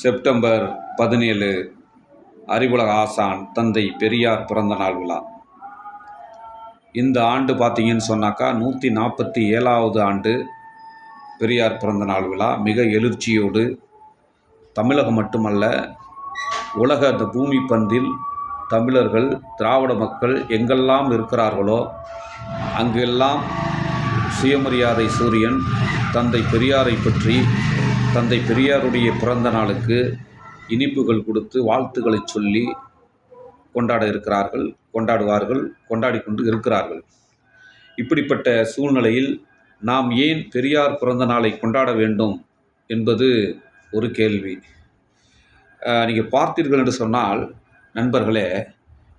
September பதினேழு அறிவுலக ஆசான் தந்தை பெரியார் பிறந்த நாள் விழா. இந்த ஆண்டு பார்த்தீங்கன்னு சொன்னாக்கா நூற்றி நாற்பத்தி ஏழாவது ஆண்டு பெரியார் பிறந்தநாள் விழா. மிக எழுச்சியோடு தமிழகம் மட்டுமல்ல உலக அந்த பூமி பந்தில் தமிழர்கள் திராவிட மக்கள் எங்கெல்லாம் இருக்கிறார்களோ அங்கெல்லாம் சுயமரியாதை சூரியன் தந்தை பெரியாரை பற்றி தந்தை பெரியாருடைய பிறந்த நாளுக்கு இனிப்புகள் கொடுத்து வாழ்த்துக்களை சொல்லி கொண்டாட இருக்கிறார்கள் கொண்டாடுவார்கள் கொண்டாடி கொண்டு இருக்கிறார்கள். இப்படிப்பட்ட சூழ்நிலையில் நாம் ஏன் பெரியார் பிறந்த நாளை கொண்டாட வேண்டும் என்பது ஒரு கேள்வி. நீங்கள் பார்த்தீர்கள் என்று சொன்னால் நண்பர்களே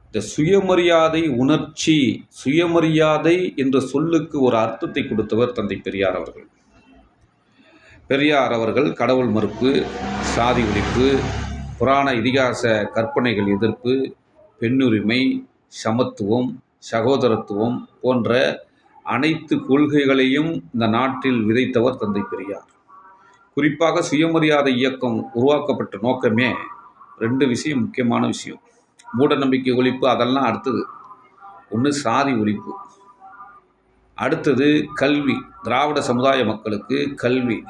இந்த சுயமரியாதை உணர்ச்சி சுயமரியாதை என்ற சொல்லுக்கு ஒரு அர்த்தத்தை கொடுத்தவர் தந்தை பெரியார் அவர்கள். பெரியார் அவர்கள் கடவுள் மறுப்பு சாதி ஒழிப்பு புராண இதிகாச கற்பனைகள் எதிர்ப்பு பெண்ணுரிமை சமத்துவம் சகோதரத்துவம் போன்ற அனைத்து கொள்கைகளையும் இந்த நாட்டில் விதைத்தவர் தந்தை பெரியார். குறிப்பாக சுயமரியாதை இயக்கம் உருவாக்கப்பட்ட நோக்கமே ரெண்டு விஷயம் முக்கியமான விஷயம். மூட நம்பிக்கை ஒழிப்பு அதெல்லாம் அடுத்தது. ஒன்று சாதி ஒழிப்பு. அடுத்தது கல்வி திராவிட சமுதாய மக்களுக்கு கல்வி.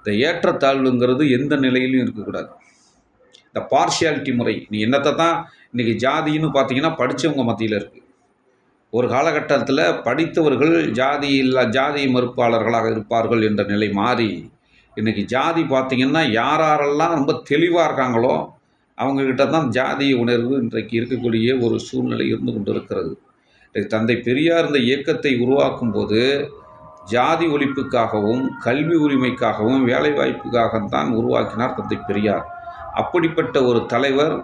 இந்த ஏற்றத்தாழ்வுங்கிறது எந்த நிலையிலும் இருக்கக்கூடாது. இந்த பார்ஷியாலிட்டி முறை நீ என்னத்தை தான் இன்றைக்கி ஜாதின்னு பார்த்தீங்கன்னா படித்தவங்க மத்தியில் இருக்குது ஒரு காலகட்டத்தில் படித்தவர்கள் ஜாதி இல்லா ஜாதி மறுப்பாளர்களாக இருப்பார்கள் என்ற நிலை மாறி இன்றைக்கி ஜாதி பார்த்திங்கன்னா யார் யாரெல்லாம் ரொம்ப தெளிவாக இருக்காங்களோ அவங்கக்கிட்ட தான் ஜாதி உணர்வு இன்றைக்கு இருக்கக்கூடிய ஒரு சூழ்நிலை இருந்து கொண்டு இருக்கிறது தந்தை பெரியார் இந்த இயக்கத்தை உருவாக்கும் போது ஜாதி ஒழிப்புக்காகவும் கல்வி உரிமைக்காகவும் வேலைவாய்ப்புக்காகத்தான் உருவாக்கினார் தந்தை பெரியார். அப்படிப்பட்ட ஒரு தலைவர்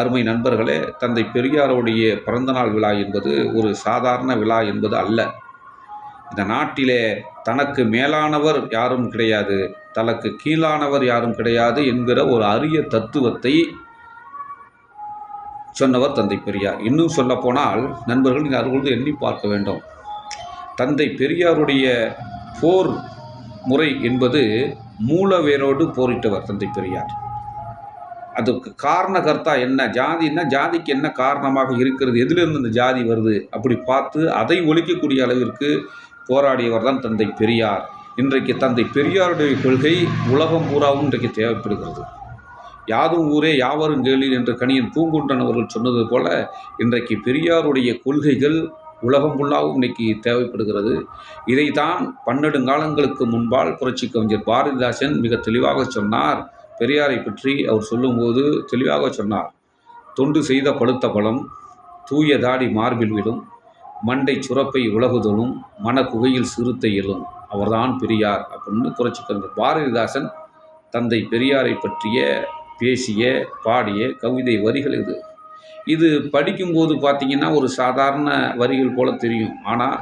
அருமை நண்பர்களே தந்தை பெரியாருடைய பிறந்தநாள் விழா என்பது ஒரு சாதாரண விழா என்பது அல்ல. இந்த நாட்டிலே தனக்கு மேலானவர் யாரும் கிடையாது தனக்கு கீழானவர் யாரும் கிடையாது என்கிற ஒரு அரிய தத்துவத்தை சொன்னவர் தந்தை பெரியார். இன்னும் சொல்லப்போனால் நண்பர்கள் நீங்கள் அருள்ந்து எண்ணி பார்க்க வேண்டும். தந்தை பெரியாருடைய போர் முறை என்பது மூலவேரோடு போரிட்டவர் தந்தை பெரியார். அதுக்கு காரணகர்த்தா என்ன ஜாதின்னா ஜாதிக்கு என்ன காரணமாக இருக்கிறது எதிலிருந்து இந்த ஜாதி வருது அப்படி பார்த்து அதை ஒழிக்கக்கூடிய அளவிற்கு போராடியவர் தான் தந்தை பெரியார். இன்றைக்கு தந்தை பெரியாருடைய கொள்கை உலகம் பூராவும் இன்றைக்கு தேவைப்படுகிறது. யாதும் ஊரே யாவரும் கேளீர் என்று கணியன் பூங்குன்றன் அவர்கள் சொன்னது போல இன்றைக்கு பெரியாருடைய கொள்கைகள் உலகம் ஃபுல்லாகவும் இன்னைக்கு தேவைப்படுகிறது. இதைத்தான் பன்னெடுங்காலங்களுக்கு முன்பால் புரட்சி கவிஞர் பாரதிதாசன் மிக தெளிவாக சொன்னார். பெரியாரை பற்றி அவர் சொல்லும்போது தெளிவாக சொன்னார். தொண்டு செய்த பழுத்த பழம் தூய தாடி மார்பில் விடும் மண்டை சுரப்பை உலகுதலும் மனக்குகையில் சிறுத்தை எழும். அவர்தான் பெரியார் அப்படின்னு புரட்சி கவிஞர் பாரதிதாசன் தந்தை பெரியாரை பற்றிய பேசிய பாடிய கவிதை வரிகள் இது. இது படிக்கும்போது பார்த்தீங்கன்னா ஒரு சாதாரண வரிகள் போல் தெரியும். ஆனால்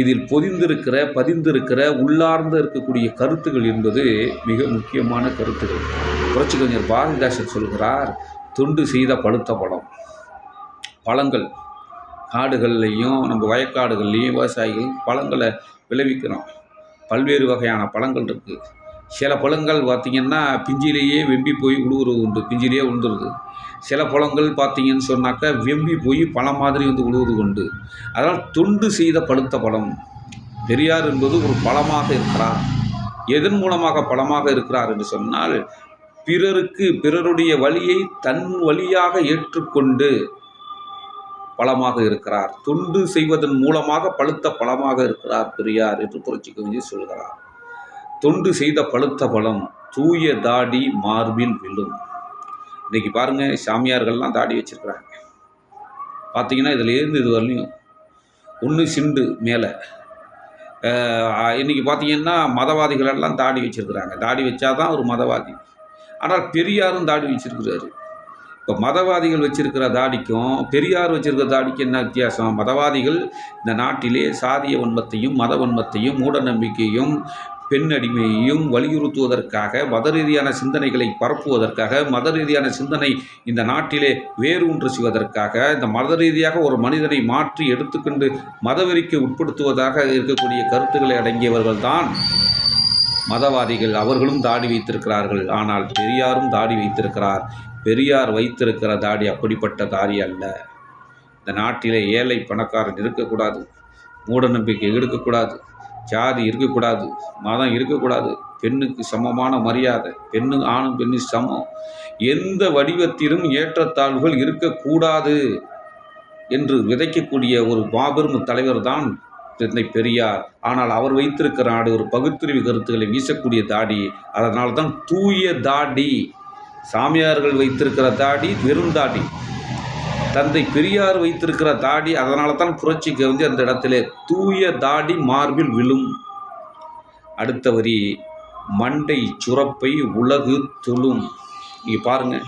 இதில் பொதிந்திருக்கிற பதிந்திருக்கிற உள்ளார்ந்து இருக்கக்கூடிய கருத்துகள் என்பது மிக முக்கியமான கருத்துகள். புரட்சி கவிஞர் பாரதிதாசன் சொல்கிறார் தொண்டு செய்த பழுத்த பழம். பழங்கள் காடுகள்லையும் நம்ம வயக்காடுகள்லேயும் விவசாயிகள் பழங்களை விளைவிக்கிறோம். பல்வேறு வகையான பழங்கள் இருக்குது சில பழங்கள் பார்த்திங்கன்னா பிஞ்சிலேயே வெம்பி போய் உழுவுறது உண்டு பிஞ்சிலேயே உழுந்துருது. சில பழங்கள் பார்த்திங்கன்னு சொன்னாக்கா வெம்பி போய் பழம் மாதிரி வந்து உழுவது உண்டு. அதனால் தொண்டு செய்த பழுத்த பழம். பெரியார் என்பது ஒரு பழமாக இருக்கிறார். எதன் மூலமாக பழமாக இருக்கிறார் என்று சொன்னால் பிறருக்கு பிறருடைய வழியை தன் வழியாக ஏற்றுக்கொண்டு பழமாக இருக்கிறார். தொண்டு செய்வதன் மூலமாக பழுத்த பழமாக இருக்கிறார் பெரியார் என்று புரட்சி கவிஞர் சொல்கிறார். தொண்டு செய்த பழுத்த பழம் தூய தாடி மார்பில் விழும். இன்றைக்கி பாருங்கள் சாமியார்கள்லாம் தாடி வச்சுருக்குறாங்க. பார்த்தீங்கன்னா இதுலேருந்து இது வரலையும் ஒன்று சிண்டு மேலே. இன்றைக்கி பார்த்தீங்கன்னா மதவாதிகள் எல்லாம் தாடி வச்சுருக்குறாங்க. தாடி வச்சா தான் ஒரு மதவாதி. ஆனால் பெரியாரும் தாடி வச்சுருக்கிறாரு. இப்போ மதவாதிகள் வச்சிருக்கிற தாடிக்கும் பெரியார் வச்சிருக்கிற தாடிக்கும் என்ன வித்தியாசம்? மதவாதிகள் இந்த நாட்டிலே சாதிய வன்மத்தையும் மத வன்மத்தையும் மூட நம்பிக்கையும் பெண் அடிமையையும் வலியுறுத்துவதற்காக மத ரீதியான சிந்தனைகளை பரப்புவதற்காக மத ரீதியான சிந்தனை இந்த நாட்டிலே வேரூன்று செய்வதற்காக இந்த மத ரீதியாக ஒரு மனிதனை மாற்றி எடுத்துக்கொண்டு மதவெறிக்கு உட்படுத்துவதாக இருக்கக்கூடிய கருத்துக்களை அடங்கியவர்கள்தான் மதவாதிகள். அவர்களும் தாடி வைத்திருக்கிறார்கள். ஆனால் பெரியாரும் தாடி வைத்திருக்கிறார். பெரியார் வைத்திருக்கிற தாடி அப்படிப்பட்ட தாடி அல்ல. இந்த நாட்டிலே ஏழை பணக்காரன் இருக்கக்கூடாது. மூட நம்பிக்கை ஜாதி இருக்கக்கூடாது மதம் இருக்கக்கூடாது. பெண்ணுக்கு சமமான மரியாதை பெண்ணு ஆணும் பெண்ணு சமம். எந்த வடிவத்திலும் ஏற்றத்தாழ்வுகள் இருக்கக்கூடாது என்று விதைக்கக்கூடிய ஒரு மாபெரும் தலைவர் தான் தந்தை பெரியார். ஆனால் அவர் வைத்திருக்கிற நாடு ஒரு பகுத்தறிவு கருத்துக்களை வீசக்கூடிய தாடி. அதனால் தான் தூய தாடி. சாமியார்கள் வைத்திருக்கிற தாடி வெறும் தாடி. தந்தை பெரியார் வைத்திருக்கிற தாடி அதனால தான் புரட்சி கவிஞர் அந்த இடத்திலே தூய தாடி மார்பில் விழும். அடுத்த வரி மண்டை சுரப்பை உலகு துளும் இங்கே பாருங்கள்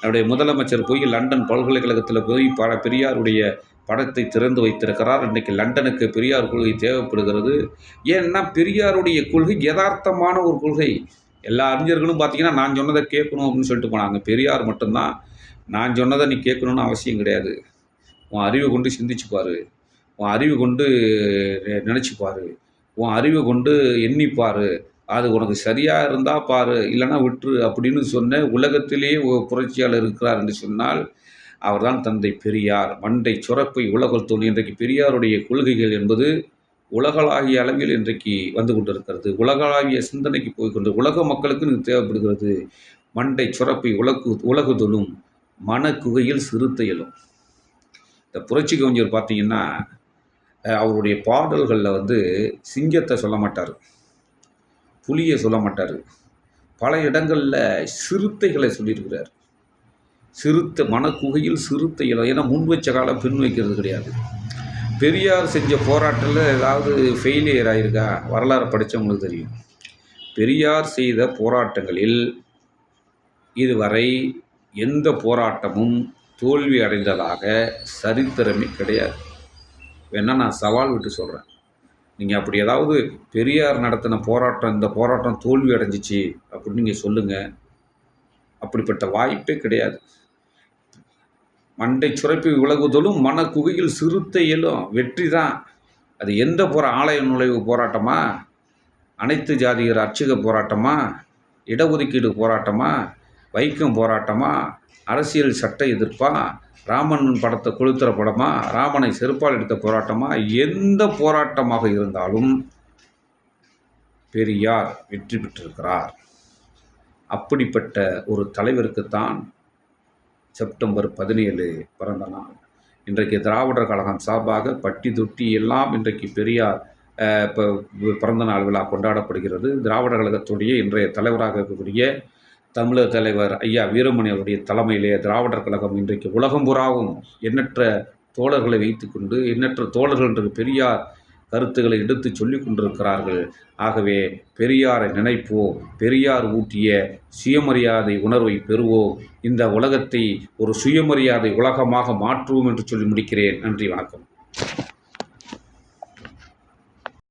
என்னுடைய முதலமைச்சர் போய் லண்டன் பல்கலைக்கழகத்தில் போய் பல பெரியாருடைய படத்தை திறந்து வைத்திருக்கிறார். இன்றைக்கி லண்டனுக்கு பெரியார் கொள்கை தேவைப்படுகிறது. ஏன்னா பெரியாருடைய கொள்கை யதார்த்தமான ஒரு கொள்கை. எல்லா அறிஞர்களும் பார்த்தீங்கன்னா நான் சொன்னதை கேட்கணும் அப்படின்னு சொல்லிட்டு போனாங்க. பெரியார் மட்டும்தான். நான் சொன்னதை நீ கேட்கணுன்னு அவசியம் கிடையாது. உன் அறிவை கொண்டு சிந்திச்சுப்பார் உன் அறிவு கொண்டு நினச்சி உன் அறிவை கொண்டு எண்ணிப்பார் அது உனக்கு சரியாக இருந்தால் பாரு. இல்லைன்னா விட்டுரு அப்படின்னு சொன்ன உலகத்திலேயே புரட்சியாளர் இருக்கிறார் என்று சொன்னால் அவர்தான் தந்தை பெரியார். மண்டை சுரப்பை உலகல் தோணி இன்றைக்கு பெரியாருடைய கொள்கைகள் என்பது உலகளாவிய அளவில் இன்றைக்கு வந்து கொண்டிருக்கிறது. உலகளாவிய சிந்தனைக்கு போய்கொண்டு உலக மக்களுக்கு தேவைப்படுகிறது. மண்டை சுரப்பை உலகு உலகுதலும் மனக்குகையில் சிறுத்தையலும் இந்த புரட்சி கவிஞர் பார்த்தீங்கன்னா அவருடைய பாடல்களில் வந்து சிங்கத்தை சொல்ல மாட்டார். புலியை சொல்ல மாட்டார். பல இடங்களில் சிறுத்தைகளை சொல்லியிருக்கிறார். சிறுத்தை மனக்குகையில் சிறுத்தைகள் ஏன்னா முன் வச்ச காலம் பின் வைக்கிறது கிடையாது. பெரியார் செஞ்ச போராட்டத்தில் ஏதாவது ஃபெயிலியர் ஆகிருக்கா வரலாறு படித்தவங்களுக்கு தெரியும். பெரியார் செய்த போராட்டங்களில் இதுவரை எந்த போராட்டமும் தோல்வி அடைந்ததாக சரித்திரமே கிடையாது. வேணால் நான் சவால் விட்டு சொல்கிறேன் நீங்கள் அப்படி ஏதாவது பெரியார் நடத்தின போராட்டம் இந்த போராட்டம் தோல்வி அடைஞ்சிச்சு அப்படின்னு நீங்கள் சொல்லுங்கள் அப்படிப்பட்ட வாய்ப்பே கிடையாது. மண்டை சுரப்பி விலகுதலும் மனக்குகையில் சிறுத்தையிலும் வெற்றி தான். அது எந்த போற ஆலய நுழைவு போராட்டமா? அனைத்து ஜாதியர் அர்ச்சக போராட்டமா? இடஒதுக்கீடு போராட்டமா? வைக்கம் போராட்டமா? அரசியல் சட்ட எதிர்ப்பா? ராமன் படத்தை கொளுத்துற படமா ராமனை செருப்பால் எடுத்த போராட்டமா? எந்த போராட்டமாக இருந்தாலும் பெரியார் வெற்றி பெற்றிருக்கிறார். அப்படிப்பட்ட ஒரு தலைவருக்குத்தான் செப்டம்பர் பதினேழு பிறந்த நாள். இன்றைக்கு திராவிடர் கழகம் சார்பாக பட்டி தொட்டி எல்லாம் இன்றைக்கு பெரியார் இப்போ பிறந்த நாள் விழா கொண்டாடப்படுகிறது. திராவிடர் கழகத்துடைய இன்றைய தலைவராக இருக்கக்கூடிய தமிழர் தலைவர் ஐயா வீரமணி அவருடைய தலைமையிலே திராவிடர் கழகம் இன்றைக்கு உலகம் புறாவும் எண்ணற்ற தோழர்களை வைத்துக்கொண்டு எண்ணற்ற தோழர்கள் என்று பெரியார் கருத்துக்களை எடுத்து சொல்லிக் கொண்டிருக்கிறார்கள். ஆகவே பெரியாரை நினைப்போம். பெரியார் ஊட்டிய சுயமரியாதை உணர்வை பெறுவோம். இந்த உலகத்தை ஒரு சுயமரியாதை உலகமாக மாற்றுவோம் என்று சொல்லி முடிக்கிறேன். நன்றி வணக்கம்.